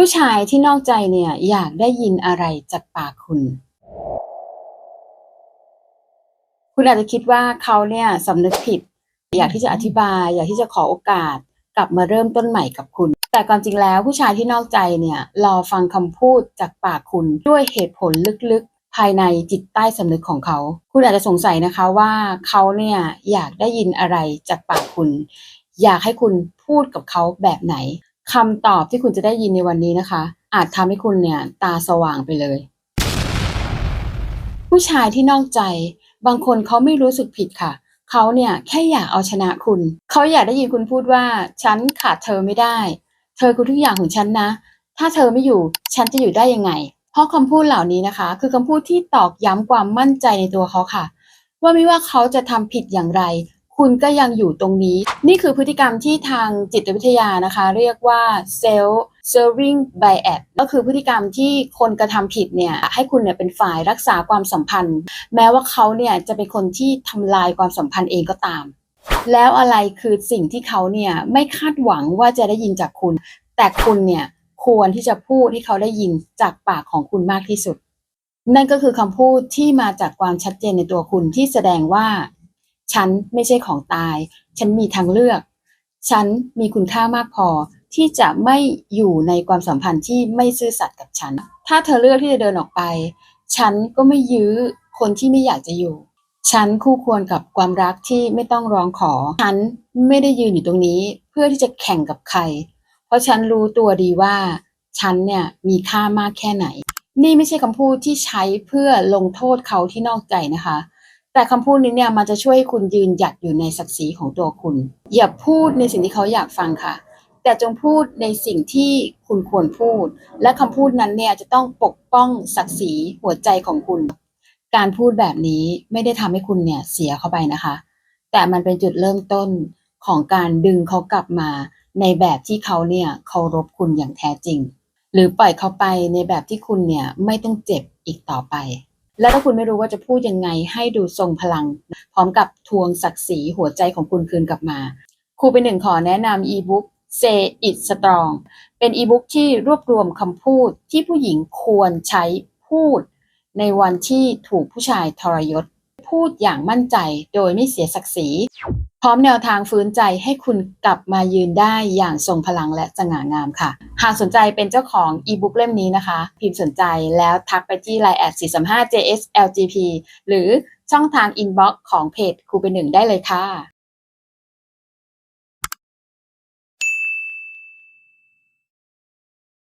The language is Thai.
ผู้ชายที่นอกใจเนี่ยอยากได้ยินอะไรจากปากคุณ คุณอาจจะคิดว่าเขาเนี่ยสำนึกผิด อยากที่จะอธิบาย อยากที่จะขอโอกาส กลับมาเริ่มต้นใหม่กับคุณ แต่ความจริงแล้วผู้ชายที่นอกใจเนี่ยรอฟังคำพูดจากปากคุณด้วยเหตุผลลึกๆ ภายในจิตใต้สำนึกของเขา คุณอาจจะสงสัยนะคะว่าเขาเนี่ยอยากได้ยินอะไรจากปากคุณ อยากให้คุณพูดกับเขาแบบไหน คำตอบที่คุณจะได้ยินในวันนี้นะคะ อาจทำให้คุณเนี่ยตาสว่างไปเลย ผู้ชายที่นอกใจ บางคนเขาไม่รู้สึกผิดค่ะ เขาเนี่ยแค่อยากเอาชนะคุณ เขาอยากได้ยินคุณพูดว่า ฉันขาดเธอไม่ได้ เธอคือทุกอย่างของฉันนะ ถ้าเธอไม่อยู่ ฉันจะอยู่ได้ยังไง เพราะคำพูดเหล่านี้นะคะ คือคำพูดที่ตอกย้ำความมั่นใจในตัวเขาค่ะ ว่าไม่ว่าเขาจะทำผิดอย่างไร คุณก็ยังอยู่ตรงนี้ นี่คือพฤติกรรมที่ทางจิตวิทยานะคะ เรียกว่า self serving bias ก็คือพฤติกรรมที่คนกระทำผิดเนี่ยให้คุณเนี่ยเป็นฝ่ายรักษาความสัมพันธ์ แม้ว่าเขาเนี่ยจะเป็นคนที่ทำลายความสัมพันธ์เองก็ตาม แล้วอะไรคือสิ่งที่เขาเนี่ยไม่คาดหวังว่าจะได้ยินจากคุณ แต่คุณเนี่ยควรที่จะพูดให้เขาได้ยินจากปากของคุณมากที่สุด นั่นก็คือคำพูดที่มาจากความชัดเจนในตัวคุณที่แสดงว่า ฉันไม่ใช่ของตาย ฉันมีทางเลือก ฉันมีคุณค่ามากพอที่จะไม่อยู่ในความสัมพันธ์ที่ไม่ซื่อสัตย์กับฉัน ถ้าเธอเลือกที่จะเดินออกไป ฉันก็ไม่ยื้อคนที่ไม่อยากจะอยู่ ฉันคู่ควรกับความรักที่ไม่ต้องร้องขอ ฉันไม่ได้ยืนอยู่ตรงนี้เพื่อที่จะแข่งกับใคร เพราะฉันรู้ตัวดีว่า ฉันเนี่ยมีค่ามากแค่ไหน นี่ไม่ใช่คำพูดที่ใช้เพื่อลงโทษเขาที่นอกใจนะคะ แต่คำพูดนี้เนี่ยมันจะช่วยให้คุณยืนหยัดอยู่ในศักดิ์ศรีของตัวคุณ อย่าพูดในสิ่งที่เขาอยากฟังค่ะ แต่จงพูดในสิ่งที่คุณควรพูด และคำพูดนั้นเนี่ยจะต้องปกป้องศักดิ์ศรีหัวใจของคุณ การพูดแบบนี้ไม่ได้ทำให้คุณเนี่ยเสียเข้าไปนะคะ แต่มันเป็นจุดเริ่มต้นของการดึงเขากลับมาในแบบที่เขาเนี่ยเคารพคุณอย่างแท้จริง หรือปล่อยเขาไปในแบบที่คุณเนี่ยไม่ต้องเจ็บอีกต่อไป และถ้าคุณไม่รู้ว่าจะพูดยังไงให้ดูทรงพลัง พร้อมกับทวงศักดิ์ศรีหัวใจของคุณคืนกลับมา ครูเป็นหนึ่งขอแนะนำอีบุ๊ก Say It Strong เป็นอีบุ๊กที่รวบรวมคำพูดที่ผู้หญิงควรใช้พูด ในวันที่ถูกผู้ชายทรยศ พูดอย่างมั่นใจโดยไม่เสียศักดิ์ศรี ร้อมแนวทางฟื้นใจให้คุณกลับมายืนได้อย่างทรงพลังและสง่างามค่ะ หากสนใจเป็นเจ้าของอีบุ๊กเล่มนี้นะคะ พิมพ์สนใจแล้วทักไปที่ line at 435 JSLGP หรือช่องทางอินบ็อกซ์ของเพจครูเป็นหนึ่งได้เลยค่ะ